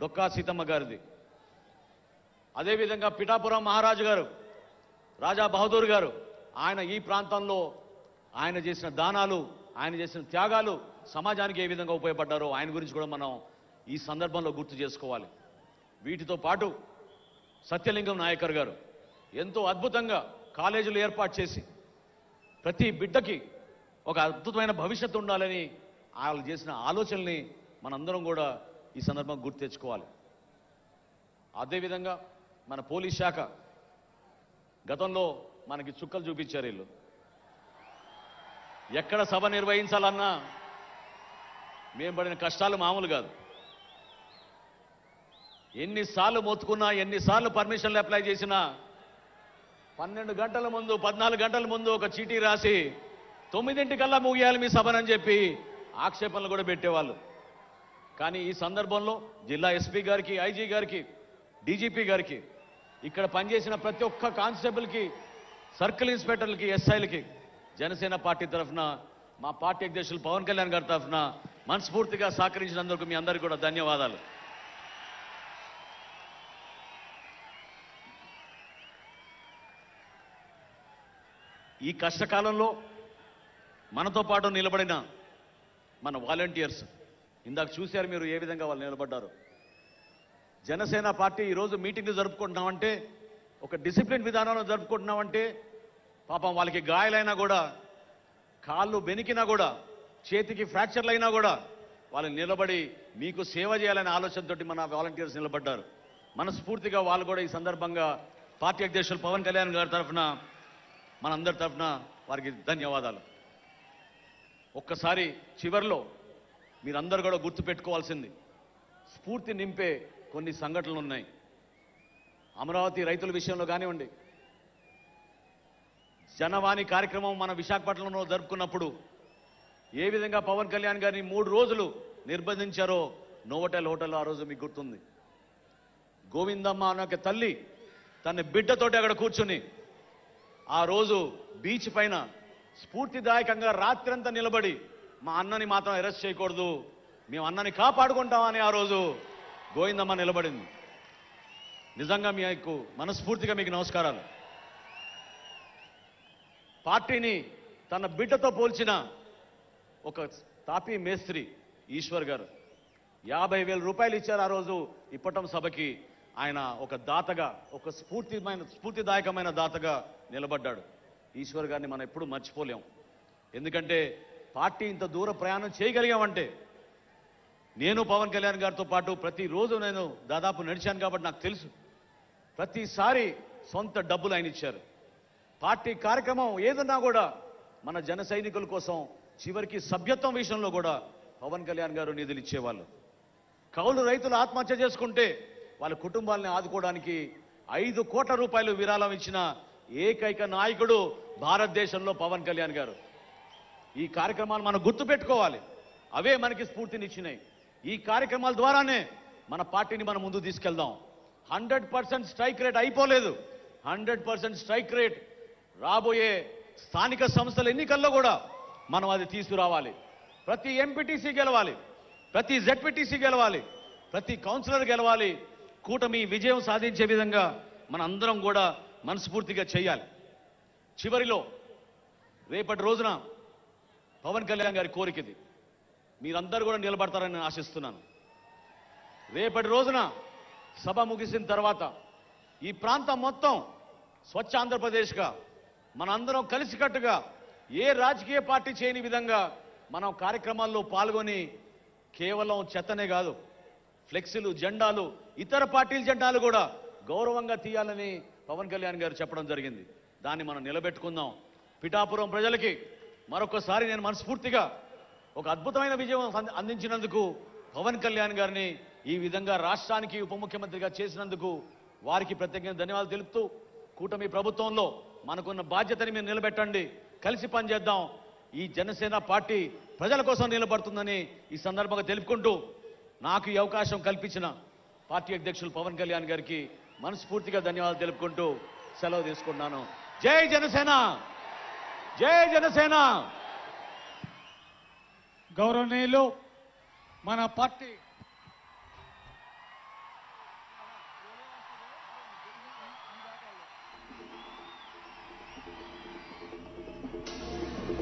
డొక్కా సీతమ్మ గారిది. అదేవిధంగా పిఠాపురం మహారాజు గారు రాజా బహదూర్ గారు ఆయన ఈ ప్రాంతంలో ఆయన చేసిన దానాలు ఆయన చేసిన త్యాగాలు సమాజానికి ఏ విధంగా ఉపయోగపడ్డారో ఆయన గురించి కూడా మనం ఈ సందర్భంలో గుర్తు చేసుకోవాలి. వీటితో పాటు సత్యలింగం నాయకర్ గారు ఎంతో అద్భుతంగా కాలేజీలు ఏర్పాటు చేసి ప్రతి బిడ్డకి ఒక అద్భుతమైన భవిష్యత్తు ఉండాలని వాళ్ళు చేసిన ఆలోచనల్ని మనందరం కూడా ఈ సందర్భంగా గుర్తు తెచ్చుకోవాలి. అదేవిధంగా మన పోలీస్ శాఖ గతంలో మనకి చుక్కలు చూపించారు వీళ్ళు. ఎక్కడ సభ నిర్వహించాలన్నా మేము పడిన కష్టాలు మామూలు కాదు. ఎన్నిసార్లు మొత్తుకున్నా ఎన్నిసార్లు పర్మిషన్లు అప్లై చేసినా పన్నెండు గంటల ముందు పద్నాలుగు గంటల ముందు ఒక చీటీ రాసి తొమ్మిదింటికల్లా ముగియాలి మీ సభనని చెప్పి ఆక్షేపణలు కూడా పెట్టేవాళ్ళు. కానీ ఈ సందర్భంలో జిల్లా ఎస్పీ గారికి ఐజీ గారికి డీజీపీ గారికి ఇక్కడ పనిచేసిన ప్రతి ఒక్క కానిస్టేబుల్కి సర్కిల్ ఇన్స్పెక్టర్లకి ఎస్ఐలకి జనసేన పార్టీ తరఫున మా పార్టీ అధ్యక్షులు పవన్ కళ్యాణ్ గారి తరఫున మనస్ఫూర్తిగా సహకరించినందుకు మీ అందరికీ కూడా ధన్యవాదాలు. ఈ కష్టకాలంలో మనతో పాటు నిలబడిన మన వాలంటీర్స్ ఇందాక చూశారు మీరు ఏ విధంగా వాళ్ళు నిలబడ్డారు. జనసేన పార్టీ ఈరోజు మీటింగ్లు జరుపుకుంటున్నామంటే ఒక డిసిప్లిన్ విధానంలో జరుపుకుంటున్నామంటే పాపం వాళ్ళకి గాయాలైనా కూడా కాళ్ళు బెనికినా కూడా చేతికి ఫ్రాక్చర్లు అయినా కూడా వాళ్ళు నిలబడి మీకు సేవ చేయాలనే ఆలోచనతోటి మన వాలంటీర్స్ నిలబడ్డారు. మనస్ఫూర్తిగా వాళ్ళు కూడా ఈ సందర్భంగా పార్టీ అధ్యక్షులు పవన్ కళ్యాణ్ గారి తరఫున మనందరి తరఫున వారికి ధన్యవాదాలు. ఒక్కసారి చివర్లో మీరందరూ కూడా గుర్తుపెట్టుకోవాల్సింది. స్ఫూర్తి నింపే కొన్ని సంఘటనలు ఉన్నాయి. అమరావతి రైతుల విషయంలో కానివ్వండి. జనవాణి కార్యక్రమం మన విశాఖపట్నంలో జరుపుకున్నప్పుడు ఏ విధంగా పవన్ కళ్యాణ్ గారిని మూడు రోజులు నిర్బంధించారో నోవటెల్ హోటల్ ఆ రోజు మీకు గుర్తుంది. గోవిందమ్మ అనే ఒక తల్లి తన బిడ్డతోటి అక్కడ కూర్చుని ఆ రోజు బీచ్ పైన స్ఫూర్తిదాయకంగా రాత్రంతా నిలబడి మా అన్నని మాత్రం అరెస్ట్ చేయకూడదు. మేము అన్నని కాపాడుకుంటామని ఆ రోజు గోవిందమ్మ నిలబడింది. నిజంగా మీకు మనస్ఫూర్తిగా మీకు నమస్కారాలు. పార్టీని తన బిడ్డతో పోల్చిన ఒక తాపీ మేస్త్రి ఈశ్వర్ గారు యాభై వేల రూపాయలు ఇచ్చారు ఆ రోజు ఇప్పటం సభకి. ఆయన ఒక దాతగా ఒక స్ఫూర్తిమైన స్ఫూర్తిదాయకమైన దాతగా నిలబడ్డాడు. ఈశ్వర్ గారిని మనం ఎప్పుడూ మర్చిపోలేం. ఎందుకంటే పార్టీ ఇంత దూర ప్రయాణం చేయగలిగామంటే నేను పవన్ కళ్యాణ్ గారితో పాటు ప్రతిరోజు నేను దాదాపు నడిచాను కాబట్టి నాకు తెలుసు. ప్రతిసారి సొంత డబ్బులు ఆయన ఇచ్చారు. పార్టీ కార్యక్రమం ఏదన్నా కూడా మన జన సైనికుల కోసం చివరికి సభ్యత్వం విషయంలో కూడా పవన్ కళ్యాణ్ గారు నిధులు ఇచ్చేవాళ్ళు. కౌలు రైతులు ఆత్మహత్య చేసుకుంటే వాళ్ళ కుటుంబాలని ఆదుకోవడానికి ఐదు కోట్ల రూపాయలు విరాళం ఇచ్చిన ఏకైక నాయకుడు భారతదేశంలో పవన్ కళ్యాణ్ గారు. ఈ కార్యక్రమాలు మనం గుర్తుపెట్టుకోవాలి. అవే మనకి స్ఫూర్తినిచ్చినాయి. ఈ కార్యక్రమాల ద్వారానే మన పార్టీని మనం ముందు తీసుకెళ్దాం. హండ్రెడ్ పర్సెంట్ స్ట్రైక్ రేట్ అయిపోలేదు. హండ్రెడ్ పర్సెంట్ స్ట్రైక్ రేట్ రాబోయే స్థానిక సంస్థల ఎన్నికల్లో కూడా మనం అది తీసుకురావాలి. ప్రతి ఎంపీటీసీ గెలవాలి. ప్రతి జెడ్పీటీసీ గెలవాలి. ప్రతి కౌన్సిలర్ గెలవాలి. కూటమి విజయం సాధించే విధంగా మన అందరం కూడా మనస్ఫూర్తిగా చేయాలి. చివరిలో రేపటి రోజున పవన్ కళ్యాణ్ గారి కోరికది. మీరందరూ కూడా నిలబడతారని నేను ఆశిస్తున్నాను. రేపటి రోజున సభ ముగిసిన తర్వాత ఈ ప్రాంతం మొత్తం స్వచ్ఛ ఆంధ్రప్రదేశ్గా మనందరం కలిసికట్టుగా ఏ రాజకీయ పార్టీ చేయని విధంగా మనం కార్యక్రమాల్లో పాల్గొని కేవలం చెత్తనే కాదు ఫ్లెక్సీలు జెండాలు ఇతర పార్టీల జెండాలు కూడా గౌరవంగా తీయాలని పవన్ కళ్యాణ్ గారు చెప్పడం జరిగింది. దాన్ని మనం నిలబెట్టుకుందాం. పిఠాపురం ప్రజలకి మరొకసారి నేను మనస్ఫూర్తిగా ఒక అద్భుతమైన విజయం అందించినందుకు పవన్ కళ్యాణ్ గారిని ఈ విధంగా రాష్ట్రానికి ఉప ముఖ్యమంత్రిగా చేసినందుకు వారికి ప్రత్యేకంగా ధన్యవాదాలు తెలుపుతూ కూటమి ప్రభుత్వంలో మనకున్న బాధ్యతని మీరు నిలబెట్టండి. కలిసి పనిచేద్దాం. ఈ జనసేన పార్టీ ప్రజల కోసం నిలబడుతుందని ఈ సందర్భంగా తెలుపుకుంటూ నాకు ఈ అవకాశం కల్పించిన పార్టీ అధ్యక్షులు పవన్ కళ్యాణ్ గారికి మనస్ఫూర్తిగా ధన్యవాదాలు తెలుపుకుంటూ సెలవు తీసుకుంటున్నాను. జై జనసేన! జై జనసేన. గౌరవనీయులు మన పార్టీ